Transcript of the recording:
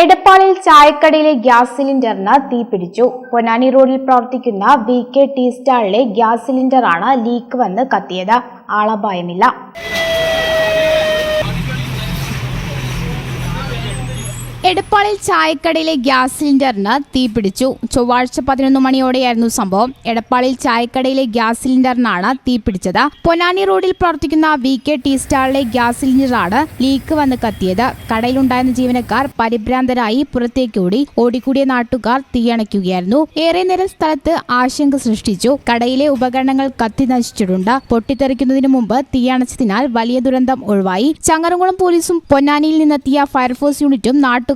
എടപ്പാളിൽ ചായക്കടയിലെ gas സിലിണ്ടറിന് തീപിടിച്ചു പൊന്നാനി റോഡിൽ പ്രവർത്തിക്കുന്ന വി കെ ടി സ്റ്റാളിലെ ഗ്യാസ് സിലിണ്ടറാണ് ലീക്ക് വന്ന് കത്തിയത്. ആളപായമില്ല. എടപ്പാളിൽ ചായക്കടയിലെ ഗ്യാസ് സിലിണ്ടറിന് തീപിടിച്ചു ചൊവ്വാഴ്ച പതിനൊന്ന് മണിയോടെയായിരുന്നു സംഭവം. എടപ്പാളിൽ ചായക്കടയിലെ ഗ്യാസ് സിലിണ്ടറിനാണ് തീപിടിച്ചത് പൊന്നാനി റോഡിൽ പ്രവർത്തിക്കുന്ന വി കെ ടി സ്റ്റാളിലെ ഗ്യാസ് സിലിണ്ടറാണ് ലീക്ക് വന്ന് കത്തിയത്. കടയിലുണ്ടായിരുന്ന ജീവനക്കാർ പരിഭ്രാന്തരായി പുറത്തേക്ക് ഓടി. ഓടിക്കൂടിയ നാട്ടുകാർ തീയണയ്ക്കുകയായിരുന്നു ഏറെ നേരം സ്ഥലത്ത് ആശങ്ക സൃഷ്ടിച്ചു. കടയിലെ ഉപകരണങ്ങൾ കത്തി നശിച്ചിട്ടുണ്ട്. പൊട്ടിത്തെറിക്കുന്നതിന് മുമ്പ് തീയണച്ചതിനാൽ വലിയ ദുരന്തം ഒഴിവായി. ചങ്ങരംകുളം പോലീസും പൊന്നാനിയിൽ നിന്നെത്തിയ ഫയർഫോഴ്സ് യൂണിറ്റും